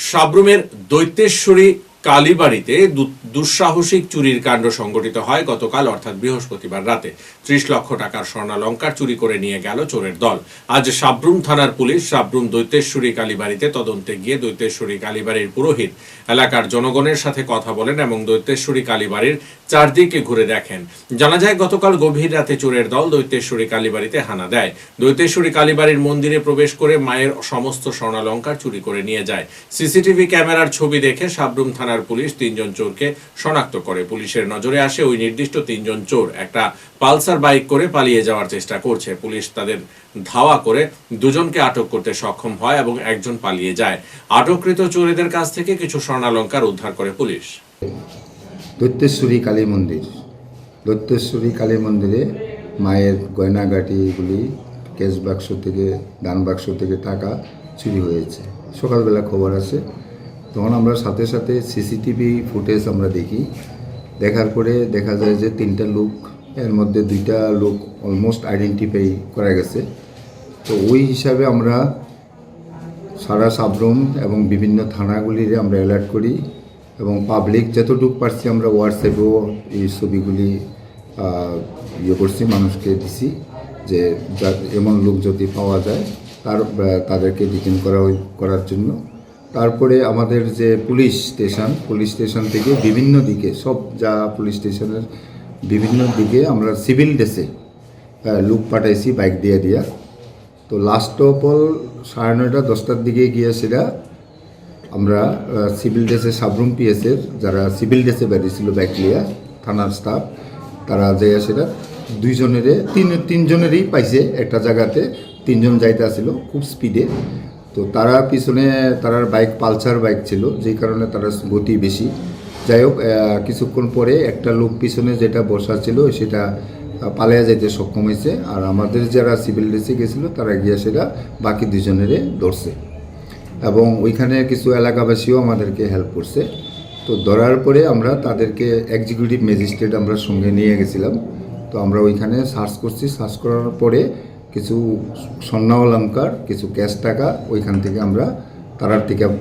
সাবরুমের দৈত্যেশ্বরী কালীবাড়িতে দুঃসাহসিক চুরির কাণ্ড সংঘটিত হয় গতকাল, অর্থাৎ বৃহস্পতিবার রাতে। ত্রিশ লক্ষ টাকার স্বর্ণালঙ্কার চুরি করে নিয়ে গেল চোরের দল। আজ সাবরুম থানার পুলিশ সাবরুম দৈত্যেশ্বরী কালীবাড়িতে তদন্তে গিয়ে দৈত্যেশ্বরী কালীবাড়ির পুরোহিত এলাকার জনগণের সাথে কথা বলেন এবং দৈত্যেশ্বরী কালীবাড়ির চারদিকে ঘুরে দেখেন। জানা যায়, গতকাল গভীর রাতে চোরের দল দৈতেশ্বরী কালীবাড়িতে হানা দেয়। দৈতেশ্বরী কালীবাড়ির মন্দিরে প্রবেশ করে মায়ের সমস্ত স্বর্ণালঙ্কার চুরি করে নিয়ে যায়। সিসিটিভি ক্যামেরার ছবি দেখে সাবরুম থানার পুলিশ তিনজন চোরকে শনাক্ত করে। পুলিশের নজরে আসে ওই নির্দিষ্ট তিনজন চোর। একটা পালসার বাইক করে পালিয়ে যাওয়ার চেষ্টা করছে। পুলিশ তাদের ধাওয়া করে দুজনকে আটক করতে সক্ষম হয় এবং একজন পালিয়ে যায়। আটককৃত চোরেদের কাছ থেকে কিছু স্বর্ণালঙ্কার উদ্ধার করে পুলিশ। দৈত্যেশ্বরী কালী মন্দির। দৈত্যেশ্বরী কালী মন্দিরে মায়ের গয়নাগাটিগুলি ক্যাশ বাক্স থেকে, দান বাক্স থেকে টাকা চুরি হয়েছে। সকালবেলা খবর আসে তখন আমরা সাথে সাথে সিসিটিভি ফুটেজ আমরা দেখি। দেখার পরে দেখা যায় যে তিনটা লোক, এর মধ্যে দুইটা লোক অলমোস্ট আইডেন্টিফাই করা গেছে। তো ওই হিসাবে আমরা সারা সাবরুম এবং বিভিন্ন থানাগুলিরে আমরা অ্যালার্ট করি এবং পাবলিক যতটুকু পারছি আমরা হোয়াটসঅ্যাপেও এই ছবিগুলি ইয়ে করছি, মানুষকে দিছি যে এমন লোক যদি পাওয়া যায়, তার তাদেরকে ডিটেন করা করার জন্য। তারপরে আমাদের যে পুলিশ স্টেশন পুলিশ স্টেশন থেকে বিভিন্ন দিকে, সব যা পুলিশ স্টেশনের বিভিন্ন দিকে আমরা সিভিল ড্রেসে লুক পাঠাইছি, বাইক দিয়ে দিয়া। তো লাস্ট অফ অল সাড়ে নয়টা, দশটার দিকে গিয়ে সেটা আমরা সিভিল ড্রেসে সাবরুম পিএসের যারা সিভিল ড্রেসে বেরিয়েছিল ব্যাকলিয়া থানার স্টাফ তারা যাইয়া সেটা দুইজনেরে, তিন, তিনজনেরই পাইছে একটা জায়গাতে, তিনজন যাইতে আসছিল খুব স্পিডে তো তারা পিছনে, তারার বাইক পালসার বাইক ছিল, যেই কারণে তারা গতি বেশি। যাই হোক কিছুক্ষণ পরে একটা লোক পিছনে যেটা বসা ছিল, সেটা পালিয়ে যাইতে সক্ষম হয়েছে। আর আমাদের যারা সিভিল ড্রেসে গেছিল, তারা গিয়ে সেটা বাকি দুজনেরে ধরছে। এবং ওইখানে কিছু এলাকাবাসীও আমাদেরকে হেল্প করছে। তো ধরার পরে আমরা তাদেরকে এক্সিকিউটিভ ম্যাজিস্ট্রেট আমরা সঙ্গে নিয়ে গেছিলাম। তো আমরা ওইখানে সার্চ করছি। সার্চ করার পরে কিছু স্বর্ণ অলঙ্কার কিছু ক্যাশ টাকা ওইখান থেকে আমরা তারার থেকে